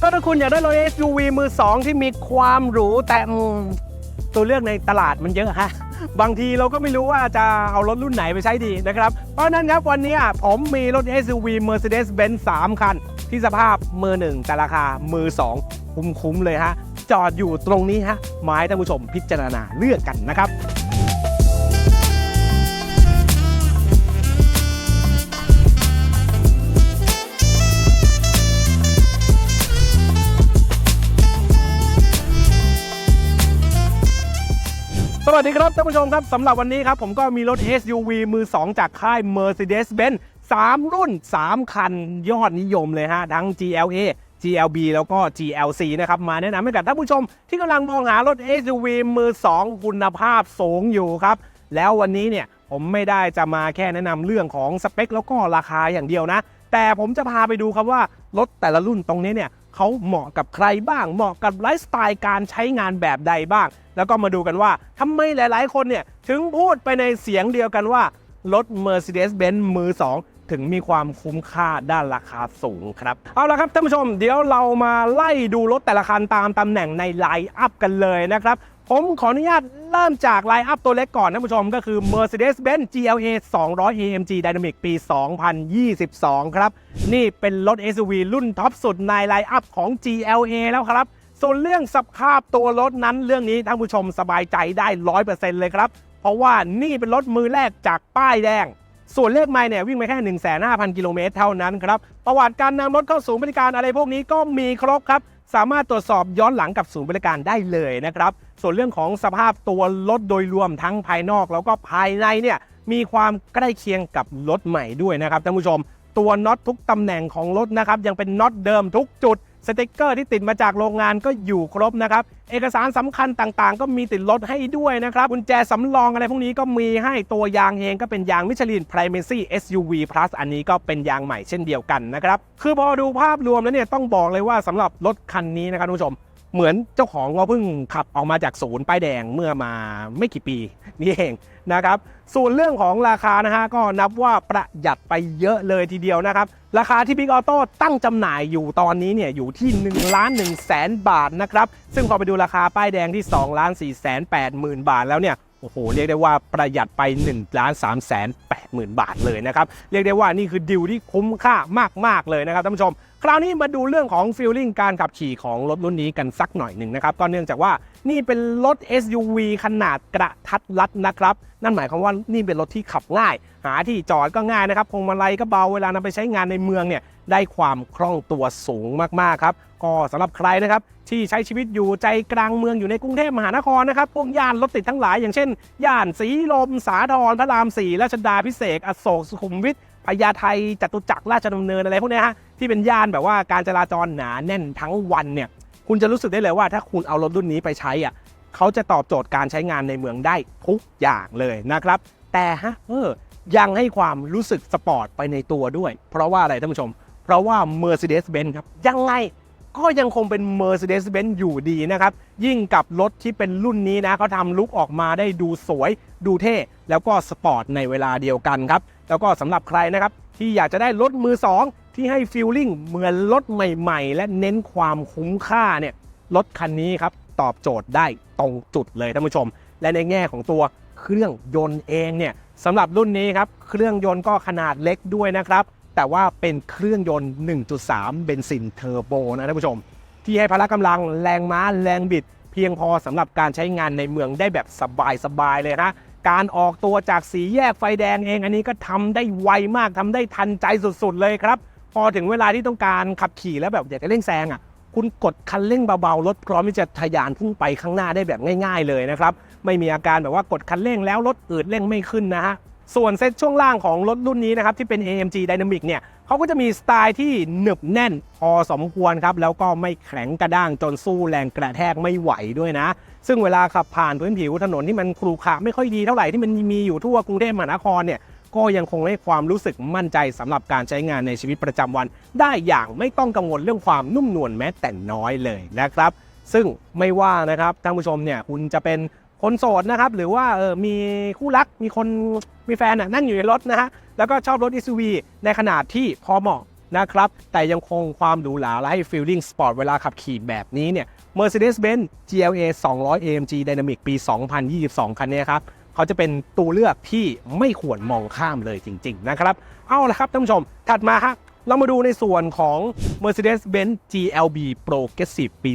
ก็ถ้าคุณอยากได้รถ SUV มือ2ที่มีความหรูแต่ตัวเลือกในตลาดมันเยอะฮะ บางทีเราก็ไม่รู้ว่าจะเอารถรุ่นไหนไปใช้ดีนะครับ เพราะนั้นครับวันนี้ผมมีรถ SUV Mercedes-Benz 3 คัน ที่สภาพมือหนึ่งแต่ราคามือ2คุ้มๆเลยฮะ จอดอยู่ตรงนี้ฮะมาให้ท่านผู้ชมพิจารณาเลือกกันนะครับ วัสดีครับท่านผู้ชมครับสำหรับวันนี้ครับผมก็มีรถ SUV มือ 2 จากค่าย Mercedes-Benz 3 รุ่น 3 คันยอดนิยมเลยฮะ ทั้ง GLA GLB แล้วก็ GLC นะครับมาแนะนำให้กับท่านผู้ชมที่กำลังมองหารถ SUV มือ 2 คุณภาพสูงอยู่ครับ แล้ววันนี้เนี่ยผมไม่ได้จะมาแค่แนะนำเรื่องของสเปคแล้วก็ราคาอย่างเดียวนะ แต่ผมจะพาไปดูครับว่ารถแต่ละรุ่นตรงนี้เนี่ยเขาเหมาะกับใครบ้าง เหมาะกับไลฟ์สไตล์การใช้งานแบบใดบ้าง แล้วก็มาดูกันว่าทำไมหลาย ๆ คนเนี่ยถึงพูดไปในเสียงเดียวกันว่ารถ Mercedes-Benz มือ 2ถึงมีความคุ้มค่าด้านราคาสูงครับ เอาละครับท่านผู้ชมเดี๋ยวเรามาไล่ดูรถแต่ละคันตามตำแหน่งในไลน์อัพกันเลยนะครับ ผมขออนุญาตเริ่มจากไลน์อัพตัวเล็กก่อนท่านผู้ชมก็คือ Mercedes-Benz GLA 200 AMG Dynamic ปี 2022 ครับ นี่เป็นรถ SUV รุ่นท็อปสุดในไลน์อัพของ GLA แล้วครับ ส่วนเรื่องสภาพตัวรถนั้นเรื่องนี้ท่านผู้ชมสบายใจได้ 100%เลยครับ เพราะว่านี่เป็นรถมือแรกจากป้ายแดง ส่วนเลขไมล์เนี่ยวิ่งไปแค่ 15,000 กิโลเมตรเท่านั้นครับประวัติการนำรถเข้าศูนย์บริการอะไรพวกนี้ก็มีครบครับ สามารถตรวจสอบย้อนหลังกับศูนย์บริการได้เลยนะครับ ส่วนเรื่องของสภาพตัวรถโดยรวมทั้งภายนอกแล้วก็ภายในเนี่ยมีความใกล้เคียงกับรถใหม่ด้วยนะครับท่านผู้ชม ตัวน็อตทุกตำแหน่งของรถนะครับยังเป็นน็อตเดิมทุกจุด สติกเกอร์ที่ติดมาจากโรงงานก็อยู่ครบนะครับ เอกสารสำคัญต่างๆ ก็มีติดรถให้ด้วยนะครับ กุญแจสำรองอะไรพวกนี้ก็มีให้ตัวยางเองก็เป็นยางมิชลิน Primacy SUV Plus อันนี้ก็เป็นยางใหม่เช่นเดียวกันนะครับ คือพอดูภาพรวมแล้วเนี่ยต้องบอกเลยว่าสำหรับรถคันนี้นะครับทุกผู้ชม เหมือนเจ้าของก็เพิ่งขับออกมาจากศูนย์ป้ายแดงเมื่อมาไม่กี่ปีนี่เองนะครับ ส่วนเรื่องของราคานะฮะก็นับว่าประหยัดไปเยอะเลยทีเดียวนะครับ ราคาที่ Big Auto ตั้งจำหน่ายอยู่ตอนนี้เนี่ยอยู่ที่1ล้าน1แสนบาทนะครับ ซึ่งพอไปดูราคาป้ายแดงที่2ล้าน4แสน8หมื่นบาทแล้วเนี่ยโอ้โห เรียกได้ว่าประหยัดไป1ล้าน3แสน8หมื่นบาทเลยนะครับ เรียกได้ว่านี่คือดิวที่คุ้มค่ามาก ๆ เลยนะครับท่านผู้ชม คราวนี้มาดูเรื่องของฟีลลิ่งการขับขี่ของรถรุ่นนี้กันสักหน่อยหนึ่งนะครับก็เนื่องจากว่านี่เป็นรถ SUV ขนาดกระทัดรัดนะครับ นั่นหมายความว่านี่เป็นรถที่ขับง่าย หาที่จอดก็ง่ายนะครับพวงมาลัยก็เบาเวลานำไปใช้งานในเมืองเนี่ยได้ความคล่องตัวสูงมากๆครับก็สำหรับใครนะครับที่ใช้ชีวิตอยู่ใจกลางเมืองอยู่ในกรุงเทพมหานครนะครับ พวกย่านรถติดทั้งหลาย อย่างเช่น ย่านสีลม สาทรพระรามสี่ราชดาพิเศษอโศกสุขุมวิท พญาไทจตุจักรราชดำเนินอะไรพวกนี้ฮะที่เป็นย่านแบบว่าการจราจรหนาแน่นทั้งวันเนี่ยคุณจะรู้สึกได้เลยว่าถ้าคุณเอารถรุ่นนี้ไปใช้อะเขาจะตอบโจทย์การใช้งานในเมืองได้ทุกอย่างเลยนะครับ แต่ฮะเออยังให้ความรู้สึกสปอร์ตไปในตัวด้วย เพราะว่าอะไรท่านผู้ชม เพราะว่า Mercedes-Benz ครับ ยังไงก็ยังคงเป็น Mercedes-Benz อยู่ดีนะครับ ยิ่งกับรถที่เป็นรุ่นนี้นะเขาทำลุกออกมาได้ดูสวย ดูเท่ แล้วก็สปอร์ตในเวลาเดียวกันครับ แล้วก็สำหรับใครนะครับที่อยากจะได้รถมือ 2 ที่ให้ฟีลลิ่งเหมือนรถใหม่ ๆ และเน้นความคุ้มค่าเนี่ยรถคันนี้ครับตอบโจทย์ได้ตรงจุดเลยท่านผู้ชม และในแง่ของตัวเครื่องยนต์เองเนี่ยสำหรับรุ่นนี้ครับเครื่องยนต์ก็ขนาดเล็กด้วยนะครับ แต่ว่าเป็นเครื่องยนต์ 1.3 เบนซินเทอร์โบนะท่านผู้ชม ที่ให้พละกำลังแรงม้าแรงบิด เพียงพอสำหรับการใช้งานในเมืองได้แบบสบายๆเลยนะ การออกตัวจากสีแยกไฟแดงเอง อันนี้ก็ทำได้ไวมากทำได้ทันใจสุดๆเลยครับ พอถึงเวลาที่ต้องการขับขี่แล้วแบบอยากจะเร่งแซงอะคุณกดคันเร่งเบาๆรถพร้อมที่จะทะยานพุ่งไปข้างหน้าได้แบบง่าย ๆ เลยนะครับไม่มีอาการแบบว่ากดคันเร่งแล้วรถอืดเร่งไม่ขึ้นนะฮะส่วนเซตช่วงล่างของรถรุ่นนี้นะครับที่เป็น AMG Dynamic เนี่ย เขาก็จะมีสไตล์ที่หนึบแน่นพอสมควรครับ แล้วก็ไม่แข็งกระด้างจนสู้แรงกระแทกไม่ไหวด้วยนะ ซึ่งเวลาขับผ่านพื้นผิวถนนที่มันครุขระไม่ค่อยดีเท่าไหร่ที่มันมีอยู่ทั่วกรุงเทพมหานครเนี่ยก็ยังคงให้ความรู้สึกมั่นใจสำหรับการใช้งานในชีวิตประจำวัน ได้อย่างไม่ต้องกังวลเรื่องความนุ่มนวลแม้แต่น้อยเลยนะครับ ซึ่งไม่ว่านะครับท่านผู้ชมเนี่ยคุณจะเป็น คนโสดนะครับ หรือว่าเออมีคู่รักมีคนมีแฟนนั่งอยู่ในรถนะฮะแล้วก็ชอบรถ SUV ในขนาดที่พอเหมาะนะครับ แต่ยังคงความหรูหราและให้ feeling sport เวลาขับขี่แบบนี้เนี่ย Mercedes-Benz GLA 200 AMG Dynamic ปี 2022 คันนี้ครับเขาจะเป็นตัวเลือกที่ไม่ควรมองข้ามเลยจริง ๆ นะครับ เอาละครับท่านผู้ชม ถัดมาฮะ เรามาดูในส่วนของ Mercedes-Benz GLB Progressive ปี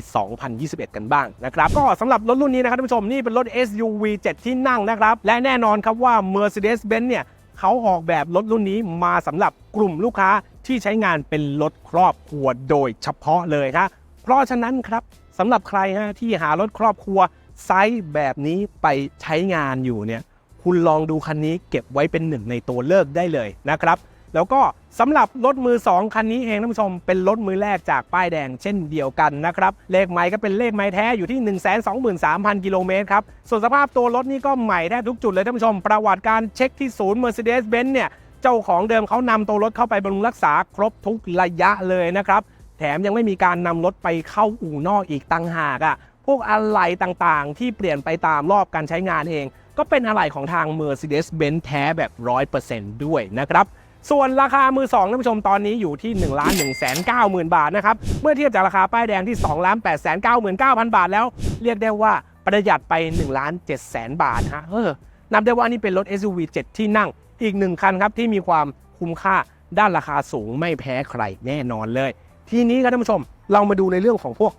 2021 กันบ้างนะครับ ก็สำหรับรถรุ่นนี้นะครับท่านผู้ชมนี่เป็นรถ SUV 7 ที่นั่งนะครับ และแน่นอนครับว่า Mercedes-Benz เนี่ยเขาออกแบบรถรุ่นนี้มาสำหรับกลุ่มลูกค้าที่ใช้งานเป็นรถครอบครัวโดยเฉพาะเลยครับเพราะฉะนั้นครับสำหรับใครฮะที่หารถครอบครัวไซส์แบบนี้ไปใช้งานอยู่เนี่ยคุณลองดูคันนี้เก็บไว้เป็นหนึ่งในตัวเลือกได้เลยนะครับ แล้วก็สำหรับรถมือ 2 คันนี้เองท่านผู้ชมเป็นรถมือแรกจากป้ายแดงเช่นเดียวกันนะครับเลขไม้ก็เป็นเลขไม้แท้อยู่ที่ 123,000 กิโลเมตรครับ ส่วนสภาพตัวรถนี่ก็ใหม่แทบทุกจุดเลยท่านผู้ชม ประวัติการเช็คที่ศูนย์ Mercedes-Benz เนี่ยเจ้าของเดิมเขานำตัวรถเข้าไปบำรุงรักษาครบทุกระยะเลยนะครับแถมยังไม่มีการนำรถไปเข้าอู่นอกอีกต่างหากอะ่ะพวกอะไหล่ต่างๆ ที่เปลี่ยนไปตามรอบการใช้งานเอง ก็เป็นอะไหล่ของทาง Mercedes-Benz แท้แบบ 100%ด้วยนะครับ ส่วนราคามือ2ท่านผู้ชมตอนนี้อยู่ที่1 1 9 0 0 0 0 บาทนะครับ เมื่อเทียบจากราคาป้ายแดงที่2 8 9 9 0 0 0 บาทแล้ว เรียกได้ว่าประหยัดไป1 7 0 0 0 0 บาทฮะเออนับได้ว่านี่เป็นรถ SUV 7 ที่นั่ง อีกหนึ่งคันครับที่มีความคุ้มค่าด้านราคาสูงไม่แพ้ใครแน่นอนเลย ทีนี้ครับท่านผู้ชมเรามาดูในเรื่องของพวก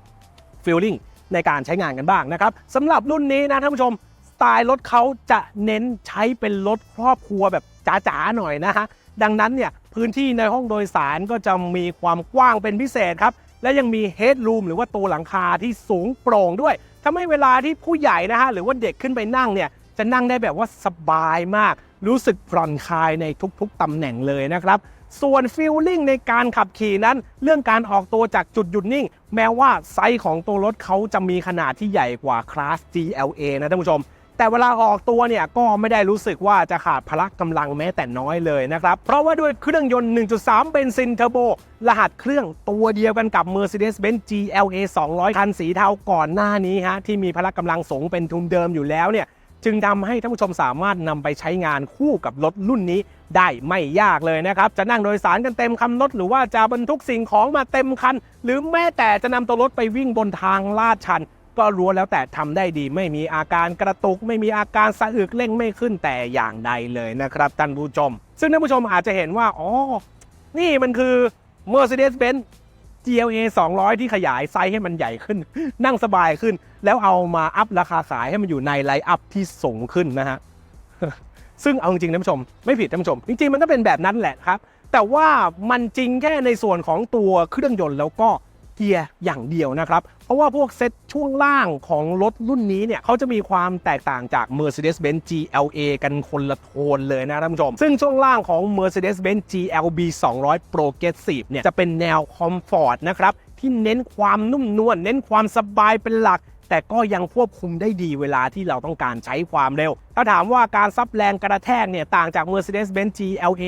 ฟีลลิ่งในการใช้งานกันบ้างนะครับสำหรับรุ่นนี้นะท่านผู้ชมสไตล์รถเขาจะเน้นใช้เป็นรถครอบครัวแบบจ๋าๆหน่อยนะฮะ ดังนั้นเนี่ยพื้นที่ในห้องโดยสารก็จะมีความกว้างเป็นพิเศษครับ และยังมีเฮด r ูมหรือว่าตัวหลังคาที่สูงโปร่งด้วยทำให้เวลาที่ผู้ใหญ่นะฮะหรือว่าเด็กขึ้นไปนั่งเนี่ยจะนั่งได้แบบว่าสบายมาก รู้สึกผ่อนคลายในทุกๆตำแหน่งเลยนะครับ ส่วนฟีลลิ่งในการขับขี่นั้น เรื่องการออกตัวจากจุดหยุดนิ่ง แม้ว่าไซส์ของตัวรถเขาจะมีขนาดที่ใหญ่กว่าคลาส GLA นะท่านผู้ชม แต่เวลาออกตัวเนี่ยก็ไม่ได้รู้สึกว่าจะขาดพละกำลังแม้แต่น้อยเลยนะครับ เพราะว่าด้วยเครื่องยนต์ 1.3 เบนซินเทอร์โบ รหัสเครื่องตัวเดียวกันกับ Mercedes-Benz GLA 200 คันสีเทาก่อนหน้านี้ฮะที่มีพละกำลังสูงเป็นทุนเดิมอยู่แล้วเนี่ยจึงทำให้ท่านผู้ชมสามารถนำไปใช้งานคู่กับรถรุ่นนี้ได้ไม่ยากเลยนะครับ จะนั่งโดยสารกันเต็มคันรถหรือว่าจะบรรทุกสิ่งของมาเต็มคัน หรือแม้แต่จะนำตัวรถไปวิ่งบนทางลาดชัน ก็รู้แล้วแต่ทำได้ดีไม่มีอาการกระตุก ไม่มีอาการสะอึกเร่งไม่ขึ้นแต่อย่างใดเลยนะครับท่านผู้ชม ซึ่งท่านผู้ชมอาจจะเห็นว่าอ๋อนี่มันคือ Mercedes-Benz GLA 200 ที่ขยายไซส์ให้มันใหญ่ขึ้น นั่งสบายขึ้น แล้วเอามาอัพราคาขายให้มันอยู่ในไลน์อัพที่สูงขึ้นนะฮะซึ่งเอาจริงๆท่านผู้ชม ไม่ผิดท่านผู้ชม จริงๆมันก็เป็นแบบนั้นแหละครับ แต่ว่ามันจริงแค่ในส่วนของตัวเครื่องยนต์แล้วก็ เกียร์อย่างเดียวนะครับ เพราะว่าพวกเซ็ตช่วงล่างของรถรุ่นนี้เนี่ยเขาจะมีความแตกต่างจาก Mercedes-Benz GLA กันคนละโทนเลยนะท่านผู้ชม ซึ่งช่วงล่างของ Mercedes-Benz GLB 200 Progressive เนี่ยจะเป็นแนวคอมฟอร์ตนะครับที่เน้นความนุ่มนวลเน้นความสบายเป็นหลักแต่ก็ยังควบคุมได้ดีเวลาที่เราต้องการใช้ความเร็ว ถ้าถามว่าการซับแรงกระแทกเนี่ยต่างจาก Mercedes-Benz GLA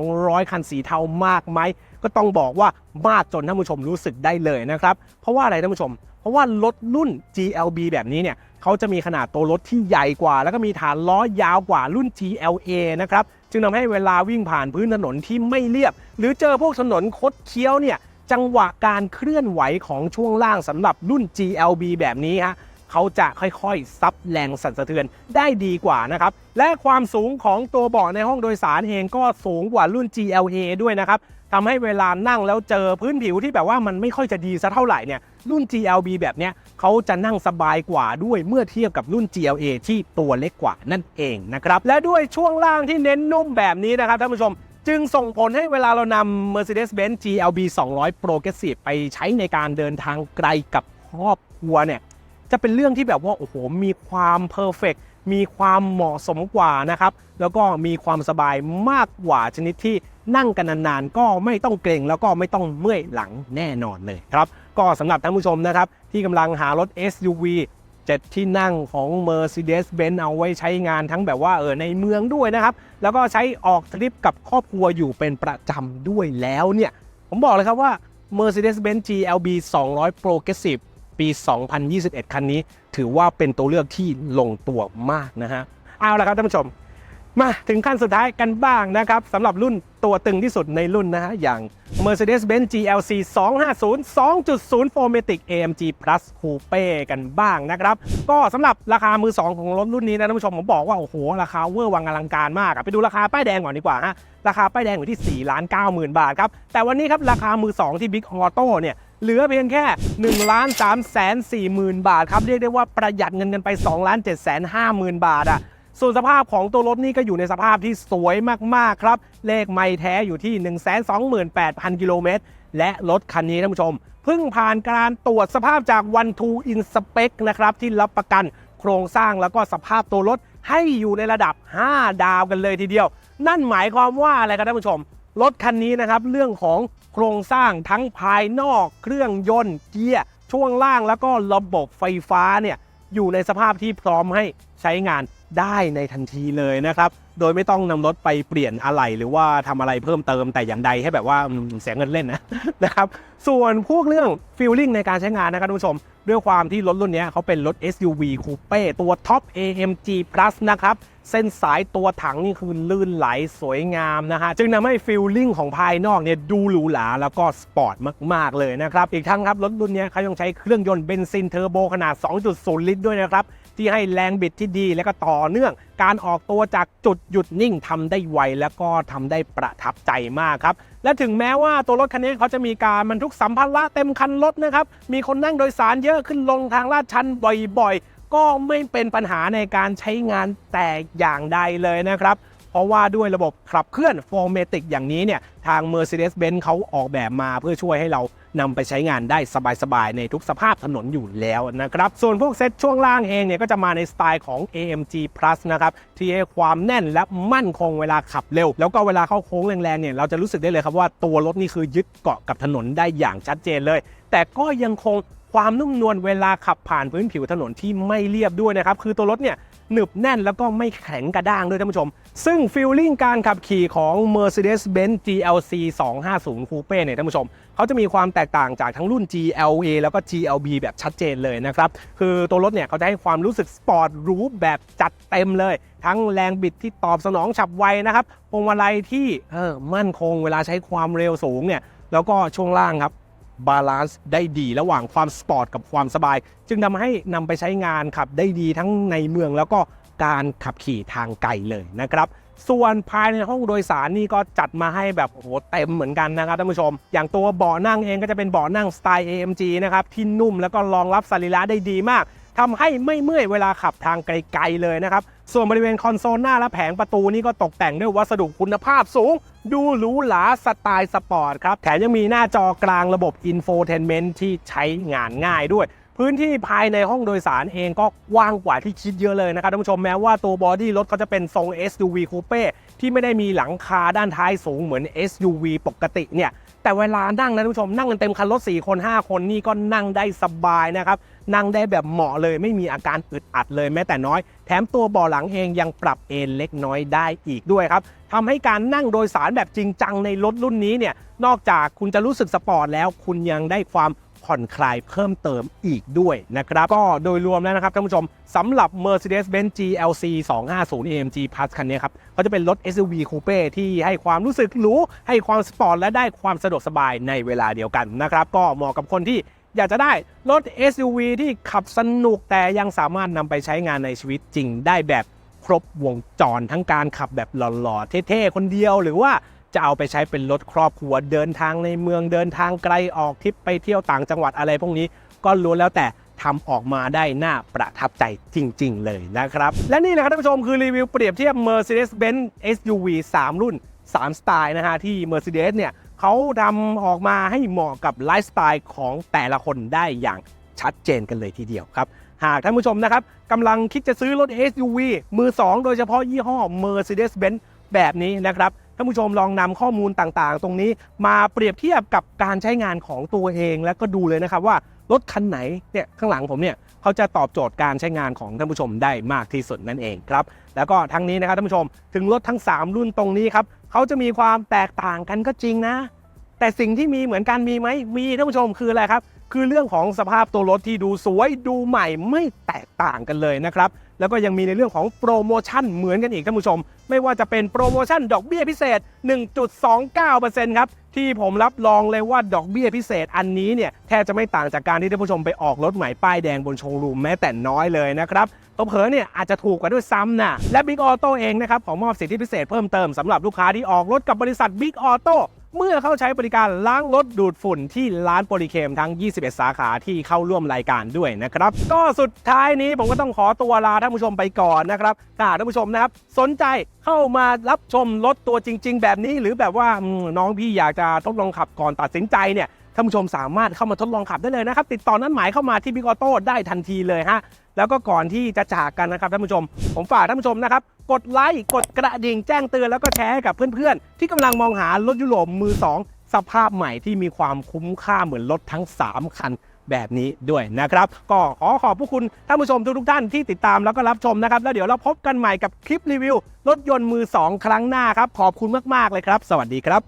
200 คันสีเทามากไหม ก็ต้องบอกว่ามากจนท่านผู้ชมรู้สึกได้เลยนะครับ เพราะว่าอะไรท่านผู้ชม เพราะว่ารถรุ่น GLB แบบนี้เนี่ยเขาจะมีขนาดตัวรถที่ใหญ่กว่า แล้วก็มีฐานล้อยาวกว่ารุ่น GLA นะครับจึงทำให้เวลาวิ่งผ่านพื้นถนนที่ไม่เรียบ หรือเจอพวกถนนคดเคี้ยวเนี่ยจังหวะการเคลื่อนไหวของช่วงล่างสำหรับรุ่น GLB แบบนี้ฮะ เขาจะค่อยๆ ซับแรงสั่นสะเทือนได้ดีกว่านะครับ และความสูงของตัวเบาะในห้องโดยสารเองก็สูงกว่ารุ่น GLA ด้วยนะครับทำให้เวลานั่งแล้วเจอพื้นผิวที่แบบว่ามันไม่ค่อยจะดีสักเท่าไหร่เนี่ยรุ่น GLB แบบเนี้ยเขาจะนั่งสบายกว่าด้วยเมื่อเทียบกับรุ่น GLA ที่ตัวเล็กกว่านั่นเองนะครับ และด้วยช่วงล่างที่เน้นนุ่มแบบนี้นะครับท่านผู้ชมจึงส่งผลให้เวลาเรานำ Mercedes-Benz GLB 200 Progressive ไปใช้ในการเดินทางไกลกับครอบครัวเนี่ย จะเป็นเรื่องที่แบบว่าโอ้โหมีความเพอร์เฟกมีความเหมาะสมกว่านะครับ แล้วก็มีความสบายมากกว่าชนิดที่นั่งกันนานๆ ก็ไม่ต้องเกรงแล้วก็ไม่ต้องเมื่อยหลังแน่นอนเลยครับ ก็สำหรับท่านผู้ชมนะครับ ที่กำลังหารถ SUV 7 ที่นั่งของ Mercedes-Benz เอาไว้ใช้งานทั้งแบบว่าเออในเมืองด้วยนะครับ แล้วก็ใช้ออกทริปกับครอบครัวอยู่เป็นประจำด้วยแล้วเนี่ย ผมบอกเลยครับว่า Mercedes-Benz GLB 200 Progressive ปี 2021 คันนี้ ถือว่าเป็นตัวเลือกที่ลงตัวมากนะฮะ เอาละครับท่านผู้ชม มาถึงขั้นสุดท้ายกันบ้างนะครับสำหรับรุ่นตัวตึงที่สุดในรุ่นนะฮะ อย่าง Mercedes-Benz GLC 250 2.0 4matic AMG Plus Coupe กันบ้างนะครับ ก็สำหรับราคามือ 2 ของรถรุ่นนี้นะท่านผู้ชมผมบอกว่า โอ้โห ราคาเวอร์วังอลังการมากไปดูราคาป้ายแดงก่อนดีกว่าฮะราคาป้ายแดงอยู่ที่4ล้าน9 0,000 บาทครับแต่วันนี้ครับราคามือ 2 ที่ Big Auto เนี่ย เหลือเพียงแค่1ล้าน3แสน4หมื่นบาทครับ เรียกได้ว่าประหยัดเงินกันไป2ล้าน7แสน5หมื่นบาทอะส่วนสภาพของตัวรถนี่ก็อยู่ในสภาพที่สวยมาก ๆ ครับ เลขไม่แท้อยู่ที่ 128,000 กิโลเมตร และรถคันนี้ท่านผู้ชม เพิ่งผ่านการตรวจสภาพจาก One Two Inspect นะครับ ที่รับประกันโครงสร้างแล้วก็สภาพตัวรถให้อยู่ในระดับ 5 ดาวกันเลยทีเดียว นั่นหมายความว่าอะไรครับท่านผู้ชม รถคันนี้นะครับ เรื่องของ โครงสร้างทั้งภายนอกเครื่องยนต์เกียร์ช่วงล่างแล้วก็ระบบไฟฟ้าเนี่ยอยู่ในสภาพที่พร้อมให้ใช้งานได้ในทันทีเลยนะครับ โดยไม่ต้องนำรถไปเปลี่ยนอะไหล่หรือว่าทำอะไรเพิ่มเติมแต่อย่างใดให้แบบว่าเสียเงินเล่นนะนะครับ ส่วนพวกเรื่องฟิลลิ่งในการใช้งานนะครับทุกผู้ชม ด้วยความที่รถรุ่นนี้เขาเป็นรถ SUV คูเป้ตัวท็อป AMG Plus นะครับ เส้นสายตัวถังนี่คือลื่นไหลสวยงามนะฮะ จึงทำให้ฟิลลิ่งของภายนอกเนี่ยดูหรูหราแล้วก็สปอร์ตมาก ๆ เลยนะครับ อีกทั้งครับ รถรุ่นนี้เขายังใช้เครื่องยนต์เบนซินเทอร์โบขนาด 2.0 ลิตรด้วยนะครับ ที่ให้แรงบิดที่ดีและก็ต่อเนื่อง การออกตัวจากจุดหยุดนิ่งทำได้ไวแล้วก็ทำได้ประทับใจมากครับและถึงแม้ว่าตัวรถคันนี้เขาจะมีการบรรทุกสัมภาระเต็มคันรถนะครับมีคนนั่งโดยสารเยอะขึ้นลงทางลาดชันบ่อยๆ ก็ไม่เป็นปัญหาในการใช้งานแต่อย่างใดเลยนะครับเพราะว่าด้วยระบบขับเคลื่อนโฟเมติกอย่างนี้เนี่ย ทาง Mercedes-Benz เขาออกแบบมาเพื่อช่วยให้เรา นำไปใช้งานได้สบายๆ ในทุกสภาพถนนอยู่แล้วนะครับ ส่วนพวกเซ็ตช่วงล่างเองเนี่ยก็จะมาในสไตล์ของ AMG Plus นะครับ ที่ให้ความแน่นและมั่นคงเวลาขับเร็ว แล้วก็เวลาเข้าโค้งแรงๆเนี่ยเราจะรู้สึกได้เลยครับว่าตัวรถนี่คือยึดเกาะกับถนนได้อย่างชัดเจนเลย แต่ก็ยังคงความนุ่มนวลเวลาขับผ่านพื้นผิวถนนที่ไม่เรียบด้วยนะครับ คือตัวรถเนี่ย หนึบแน่นแล้วก็ไม่แข็งกระด้างด้วยท่านผู้ชม ซึ่งฟีลลิ่งการขับขี่ของ Mercedes-Benz GLC 250 Coupe เนี่ยท่านผู้ชม เขาจะมีความแตกต่างจากทั้งรุ่น GLA แล้วก็ GLB แบบชัดเจนเลยนะครับ คือตัวรถเนี่ยเขาจะให้ความรู้สึกสปอร์ตรูแบบจัดเต็มเลย ทั้งแรงบิดที่ตอบสนองฉับไวนะครับพวงมาลัยที่เออมั่นคงเวลาใช้ความเร็วสูงเนี่ยแล้วก็ช่วงล่างครับ บาลานซ์ได้ดีระหว่างความสปอร์ตกับความสบาย จึงทำให้นำไปใช้งานขับได้ดีทั้งในเมืองแล้วก็การขับขี่ทางไกลเลยนะครับส่วนภายในห้องโดยสารนี่ก็จัดมาให้แบบโอ้โหเต็มเหมือนกันนะครับท่านผู้ชม อย่างตัวเบาะนั่งเองก็จะเป็นเบาะนั่งสไตล์ AMG นะครับที่นุ่มแล้วก็รองรับสรีระได้ดีมาก ทำให้ไม่เมื่อยเวลาขับทางไกลๆเลยนะครับ ส่วนบริเวณคอนโซลหน้าและแผงประตูนี่ก็ตกแต่งด้วยวัสดุคุณภาพสูง ดูหรูหราสไตล์สปอร์ตครับ แถมยังมีหน้าจอกลางระบบ Infotainment ที่ใช้งานง่ายด้วยพื้นที่ภายในห้องโดยสารเองก็กว้างกว่าที่คิดเยอะเลยนะครับท่านผู้ชมแม้ว่าตัวบอดี้รถเขาจะเป็นทรง SUV Coupe ที่ไม่ได้มีหลังคาด้านท้ายสูงเหมือน SUV ปกติเนี่ย แต่เวลานั่งนะท่านผู้ชมนั่งกันเต็มคันรถ 4 คน 5 คนนี่ก็นั่งได้สบายนะครับ นั่งได้แบบเหมาะเลยไม่มีอาการอึดอัดเลยแม้แต่น้อย แถมตัวเบาหลังเองยังปรับเอนเล็กน้อยได้อีกด้วยครับทำให้การนั่งโดยสารแบบจริงจังในรถรุ่นนี้เนี่ยนอกจากคุณจะรู้สึกสปอร์ตแล้ว คุณยังได้ความผ่อนคลายเพิ่มเติมอีกด้วยนะครับ ก็โดยรวมแล้วนะครับท่านผู้ชมสำหรับ Mercedes-Benz GLC 250 AMG Plus คันนี้ครับเขาจะเป็นรถ SUV Coupe ที่ให้ความรู้สึกหรูให้ความสปอร์ตและได้ความสะดวกสบายในเวลาเดียวกันนะครับ ก็เหมาะกับคนที่ อยากจะได้รถ SUV ที่ขับสนุกแต่ยังสามารถนำไปใช้งานในชีวิตจริงได้แบบครบวงจรทั้งการขับแบบหล่อๆ เท่ๆ คนเดียว หรือว่าจะเอาไปใช้เป็นรถครอบครัวเดินทางในเมืองเดินทางไกลออกทริปไปเที่ยวต่างจังหวัดอะไรพวกนี้ก็ล้วนแล้วแต่ทำออกมาได้น่าประทับใจจริง ๆ เลยนะครับ และนี่นะครับท่านผู้ชมคือรีวิวเปรียบเทียบ Mercedes-Benz SUV 3 รุ่น 3 สไตล์นะฮะที่ Mercedes เนี่ย เขาทำออกมาให้เหมาะกับไลฟ์สไตล์ของแต่ละคนได้อย่างชัดเจนกันเลยทีเดียวครับ หากท่านผู้ชมนะครับกำลังคิดจะซื้อรถ SUV มือ 2 โดยเฉพาะยี่ห้อ Mercedes-Benz แบบนี้นะครับท่านผู้ชมลองนำข้อมูลต่างๆ ตรงนี้มาเปรียบเทียบกับการใช้งานของตัวเองแล้วก็ดูเลยนะครับว่ารถคันไหนเนี่ยข้างหลังผมเนี่ยเขาจะตอบโจทย์การใช้งานของท่านผู้ชมได้มากที่สุดนั่นเองครับแล้วก็ทั้งนี้นะครับท่านผู้ชมถึงรถทั้ง 3 รุ่นตรงนี้ครับ เขาจะมีความแตกต่างกันก็จริงนะ แต่สิ่งที่มีเหมือนกันมีไหมมีท่านผู้ชมคืออะไรครับ คือเรื่องของสภาพตัวรถที่ดูสวยดูใหม่ไม่แตกต่างกันเลยนะครับ แล้วก็ยังมีในเรื่องของโปรโมชั่นเหมือนกันอีกท่านผู้ชม ไม่ว่าจะเป็นโปรโมชั่นดอกเบี้ยพิเศษ 1.29%ครับที่ผมรับรองเลยว่าดอกเบี้ยพิเศษอันนี้เนี่ยแทบจะไม่ต่างจากการที่ท่านผู้ชมไปออกรถใหม่ป้ายแดงบนโชว์รูมแม้แต่น้อยเลยนะครับตัวเผอเนี่ยอาจจะถูกกว่าด้วยซ้ำนะและ Big Auto เองนะครับขอมอบสิทธิพิเศษเพิ่มเติมสำหรับลูกค้าที่ออกรถกับบริษัท Big Auto เมื่อเข้าใช้บริการล้างรถดูดฝุ่นที่ร้านโปรลิเคมทั้ง 21 สาขาที่เข้าร่วมรายการด้วยนะครับ ก็สุดท้ายนี้ผมก็ต้องขอตัวลาท่านผู้ชมไปก่อนนะครับถ้าท่านผู้ชมนะครับ สนใจเข้ามารับชมรถตัวจริง ๆ แบบนี้ หรือแบบว่าน้องพี่อยากจะทดลองขับก่อนตัดสินใจเนี่ย ท่านผู้ชมสามารถเข้ามาทดลองขับได้เลยนะครับ ติดต่อนั้นหมายเข้ามาที่บิ๊กออโต้ได้ทันทีเลยฮะแล้วก็ก่อนที่จะจากกันนะครับท่านผู้ชม ผมฝากท่านผู้ชมนะครับ กดไลค์กดกระดิ่งแจ้งเตือนแล้วก็แชร์ให้กับเพื่อนๆ ที่กำลังมองหารถยุโรปมือ 2 สภาพใหม่ที่มีความคุ้มค่าเหมือนรถทั้ง 3 คันแบบนี้ด้วยนะครับ ก็ขอขอบพระคุณท่านผู้ชมทุกๆท่านที่ติดตามแล้วก็รับชมนะครับ แล้วเดี๋ยวเราพบกันใหม่กับคลิปรีวิว รถยนต์มือ 2 ครั้งหน้าครับ ขอบคุณมากๆเลยครับ สวัสดีครับ